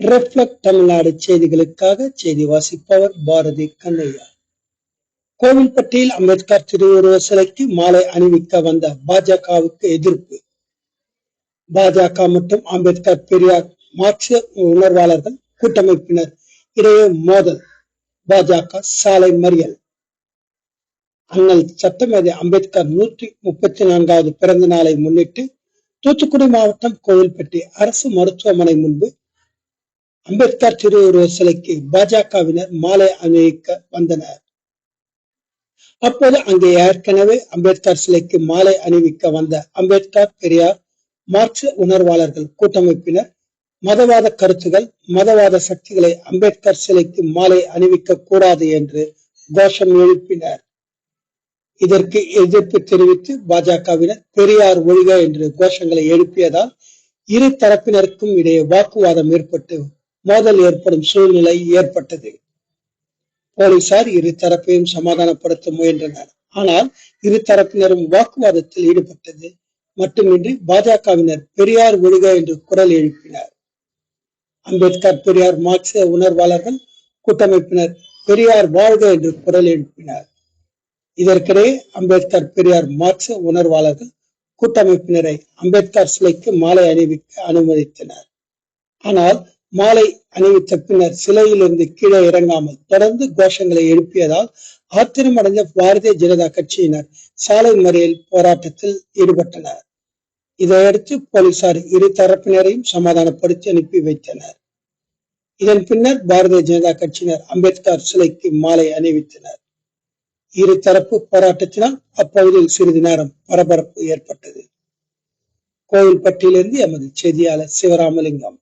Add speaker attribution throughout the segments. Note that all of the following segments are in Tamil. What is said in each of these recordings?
Speaker 1: ரிஃப்ளெக்ட் தமிழ்நாடு செய்திகளுக்காக செய்தி வாசிப்பவர் பாரதி கண்ணையா. கோவில்பட்டியில் அம்பேத்கர் திருவுருவ சிலைக்கு மாலை அணிவிக்க வந்த பாஜகவுக்கு எதிர்ப்பு. பாஜக மற்றும் அம்பேத்கர் பெரியார் மார்க்சிய உணர்வாளர்கள் கூட்டமைப்பினர் இடையே மோதல். பாஜக சாலை மறியல். அண்ணல் சட்டமேதை அம்பேத்கர் நூற்றி முப்பத்தி நான்காவது பிறந்த நாளை முன்னிட்டு தூத்துக்குடி மாவட்டம் கோவில்பட்டி அரசு மருத்துவமனை முன்பு அம்பேத்கர் திருவுருவ சிலைக்கு பாஜகவினர் மாலை அணிவிக்க வந்தனர். அப்போது அங்கே ஏற்கனவே அம்பேத்கர் சிலைக்கு மாலை அணிவிக்க வந்த அம்பேத்கர் பெரியார் மார்க்சிய உணர்வாளர்கள் கூட்டமைப்பினர் மதவாத கருத்துகள் மதவாத சக்திகளை அம்பேத்கர் சிலைக்கு மாலை அணிவிக்க கூடாது என்று கோஷம் எழுப்பினர். இதற்கு எதிர்ப்பு தெரிவித்து பாஜகவினர் பெரியார் ஒழிக என்று கோஷங்களை எழுப்பியதால் இரு தரப்பினருக்கும் இடையே வாக்குவாதம் ஏற்பட்டு மோதல் ஏற்படும் சூழ்நிலை ஏற்பட்டது. போலீசார் இரு தரப்பையும் சமாதானப்படுத்த முயன்றனர். ஆனால் இரு தரப்பினரும் வாக்குவாதத்தில் ஈடுபட்டது. மட்டுமின்றி பாஜகவினர் பெரியார் ஒழுக என்று குரல் எழுப்பினர். அம்பேத்கர் பெரியார் மார்க்சிய உணர்வாளர்கள் கூட்டமைப்பினர் பெரியார் வாழ்க என்று குரல் எழுப்பினர். இதற்கிடையே அம்பேத்கர் பெரியார் மார்க்சிய உணர்வாளர்கள் கூட்டமைப்பினரை அம்பேத்கர் சிலைக்கு மாலை அணிவிக்க அனுமதித்தனர். ஆனால் மாலை அணிவித்த பின்னர் சிலையிலிருந்து கீழே இறங்காமல் தொடர்ந்து கோஷங்களை எழுப்பியதால் ஆத்திரமடைந்த பாரதிய ஜனதா கட்சியினர் சாலை மறியல் போராட்டத்தில் ஈடுபட்டனர். இதையடுத்து போலீசார் இரு தரப்பினரையும் சமாதானப்படுத்தி அனுப்பி வைத்தனர். இதன் பின்னர் பாரதிய ஜனதா கட்சியினர் அம்பேத்கர் சிலைக்கு மாலை அணிவித்தனர். இரு தரப்பு போராட்டத்தினால் அப்பகுதியில் சிறிது நேரம் பரபரப்பு ஏற்பட்டது. கோவில்பட்டியிலிருந்து எமது செய்தியாளர் சிவராமலிங்கம்.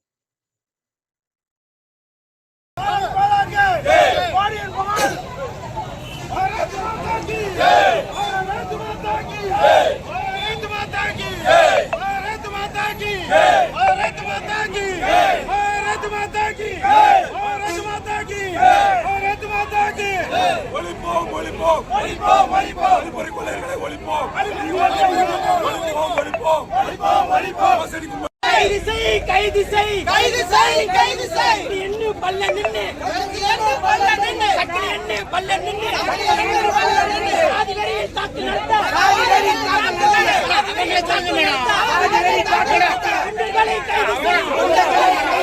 Speaker 2: கைது செய் கைது செய்
Speaker 3: கைது செய் கைது செய்
Speaker 2: எண்ணு பல்ல நின்னு
Speaker 3: என்ன பல்ல நின்னு
Speaker 2: சக்கர எண்ணு பல்ல நின்னு
Speaker 3: எண்ணு பல்ல நின்னு.
Speaker 2: சாதிவெறியை தாக்கு நடத்த
Speaker 3: சாதிவெறி தாக்கு நடத்த.
Speaker 2: சாதிவெறியை தாக்கு நடத்த சாதிவெறியை தாக்கு நடத்த குண்டர்களை கைது செய்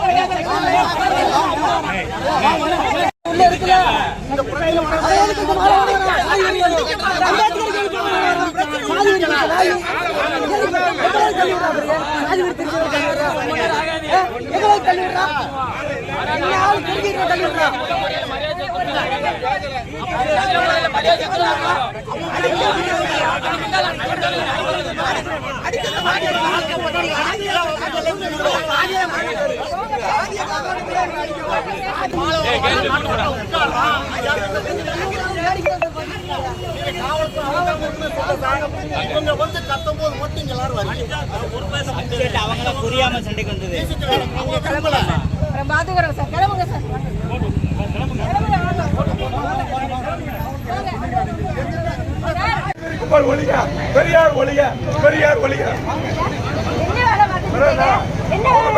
Speaker 2: மரியாதை
Speaker 4: அவங்க புரியாம சண்டைக்கு வந்தது.
Speaker 5: பாத்துக்கிறோம் சார். கிளம்புங்க சார்.
Speaker 6: கும்பல் ஒழிக பெரியார் ஒழிக பெரியார் ஒழிக.
Speaker 5: என்ன வேலை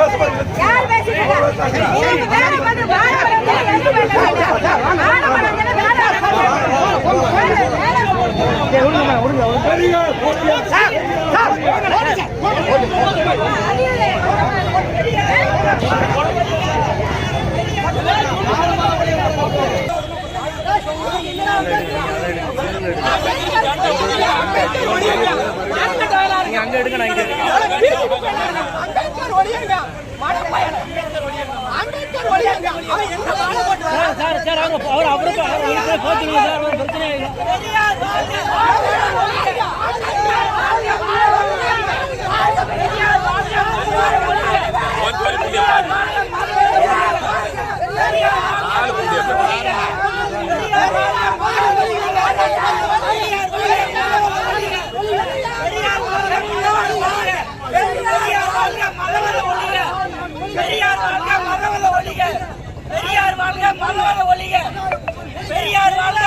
Speaker 3: அவன் என்ன வாழ போட்டு
Speaker 4: சார் சார் அவங்க அவர் அவருக்கு அவருக்கு போச்சுங்க சார் ஒரு பிரச்சனை இல்லை
Speaker 3: பெரியார்
Speaker 2: மதவத ஒழிக பெரியார் வாழ்க மதவத ஒழிக. பெரியார் வாழ்க